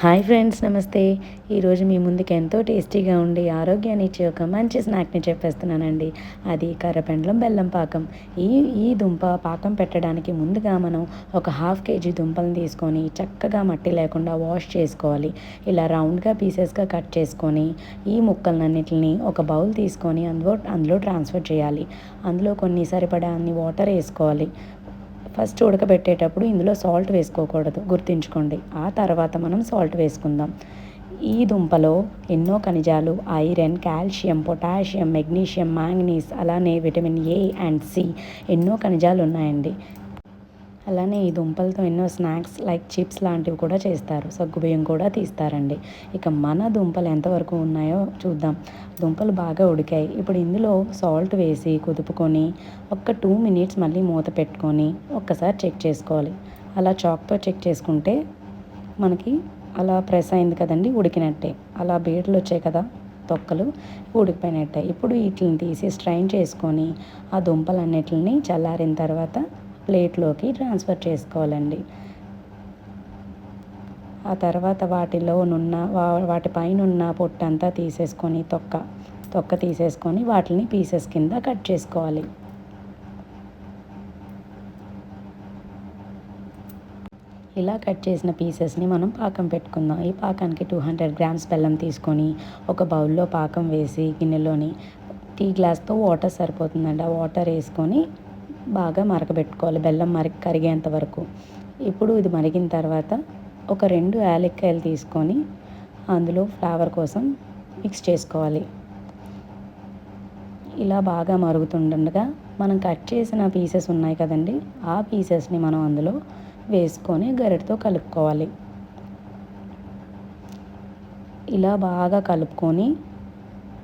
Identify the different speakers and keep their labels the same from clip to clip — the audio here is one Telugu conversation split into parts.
Speaker 1: హాయ్ ఫ్రెండ్స్ నమస్తే. ఈరోజు మీ ముందుకు ఎంతో టేస్టీగా ఉండి ఆరోగ్యాన్ని ఇచ్చే ఒక మంచి స్నాక్ని చెప్పేస్తున్నానండి. అది కర్రపెండలం బెల్లం పాకం. ఈ ఈ దుంప పాకం పెట్టడానికి ముందుగా మనం ఒక హాఫ్ కేజీ దుంపలను తీసుకొని చక్కగా మట్టి లేకుండా వాష్ చేసుకోవాలి. ఇలా రౌండ్గా పీసెస్గా కట్ చేసుకొని ఈ ముక్కలన్నిటిని ఒక బౌల్ తీసుకొని అందులో అందులో ట్రాన్స్ఫర్ చేయాలి. అందులో కొన్ని సరిపడా అన్ని వాటర్ వేసుకోవాలి. ఫస్ట్ ఉడకబెట్టేటప్పుడు ఇందులో సాల్ట్ వేసుకోకూడదు గుర్తుంచుకోండి. ఆ తర్వాత మనం సాల్ట్ వేసుకుందాం. ఈ దుంపలో ఎన్నో ఖనిజాలు iron calcium potassium magnesium manganese అలానే విటమిన్ ఏ అండ్ సి ఎన్నో ఖనిజాలు ఉన్నాయండి అలానే ఈ దుంపలతో ఎన్నో స్నాక్స్ లైక్ చిప్స్ లాంటివి కూడా చేస్తారు. సగ్గుబియ్యం కూడా తీస్తారండి. ఇక మన దుంపలు ఎంతవరకు ఉన్నాయో చూద్దాం. దుంపలు బాగా ఉడికాయి. ఇప్పుడు ఇందులో సాల్ట్ వేసి కుదుపుకొని ఒక టూ మినిట్స్ మళ్ళీ మూత పెట్టుకొని ఒక్కసారి చెక్ చేసుకోవాలి. అలా చాక్తో చెక్ చేసుకుంటే మనకి అలా ప్రెస్ అయింది కదండి ఉడికినట్టే. అలా బీడలు వచ్చాయి కదా తొక్కలు ఉడికిపోయినట్టే. ఇప్పుడు వీటిని తీసి స్ట్రైన్ చేసుకొని ఆ దుంపలన్నిటిని చల్లారిన తర్వాత ప్లేట్లోకి ట్రాన్స్ఫర్ చేసుకోవాలండి. ఆ తర్వాత వాటిలో నున్న వాటి పైన ఉన్న పొట్టంతా తీసేసుకొని తొక్క తొక్క తీసేసుకొని వాటిని పీసెస్ కింద కట్ చేసుకోవాలి. ఇలా కట్ చేసిన పీసెస్ని మనం పాకం పెట్టుకుందాం. ఈ పాకానికి టూ హండ్రెడ్ గ్రామ్స్ బెల్లం తీసుకొని ఒక బౌల్లో పాకం వేసి గిన్నెలోని టీ గ్లాస్తో వాటర్ సరిపోతుందండి. ఆ వాటర్ వేసుకొని బాగా మరకబెట్టుకోవాలి. బెల్లం మరిగి కరిగేంత వరకు. ఇప్పుడు ఇది మరిగిన తర్వాత ఒక రెండు యాలక్కాయలు తీసుకొని అందులో ఫ్లేవర్ కోసం మిక్స్ చేసుకోవాలి. ఇలా బాగా మరుగుతుండగా మనం కట్ చేసిన పీసెస్ ఉన్నాయి కదండి ఆ పీసెస్ని మనం అందులో వేసుకొని గరిటతో కలుపుకోవాలి. ఇలా బాగా కలుపుకొని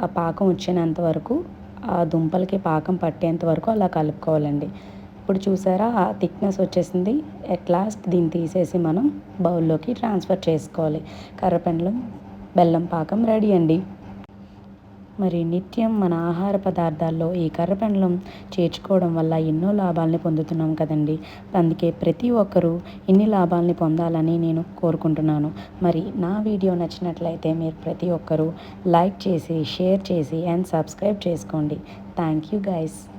Speaker 1: ఆ పాకం వచ్చినంత వరకు ఆ దుంపలకి పాకం పట్టేంత వరకు అలా కలుపుకోవాలండి. ఇప్పుడు చూసారా ఆ థిక్నెస్ వచ్చేసింది. ఎట్ లాస్ట్ దీన్ని తీసేసి మనం బౌల్లోకి ట్రాన్స్ఫర్ చేసుకోవాలి. కర్రపెండలం బెల్లం పాకం రెడీ అండి. మరి నిత్యం మన ఆహార పదార్థాల్లో ఈ కర్రపెండలం చేర్చుకోవడం వల్ల ఎన్నో లాభాలని పొందుతున్నాం కదండి. అందుకే ప్రతి ఒక్కరూ ఇన్ని లాభాలని పొందాలని నేను కోరుకుంటున్నాను. మరి నా వీడియో నచ్చినట్లయితే మీరు ప్రతి ఒక్కరూ లైక్ చేసి షేర్ చేసి అండ్ సబ్స్క్రైబ్ చేసుకోండి. Thank you guys.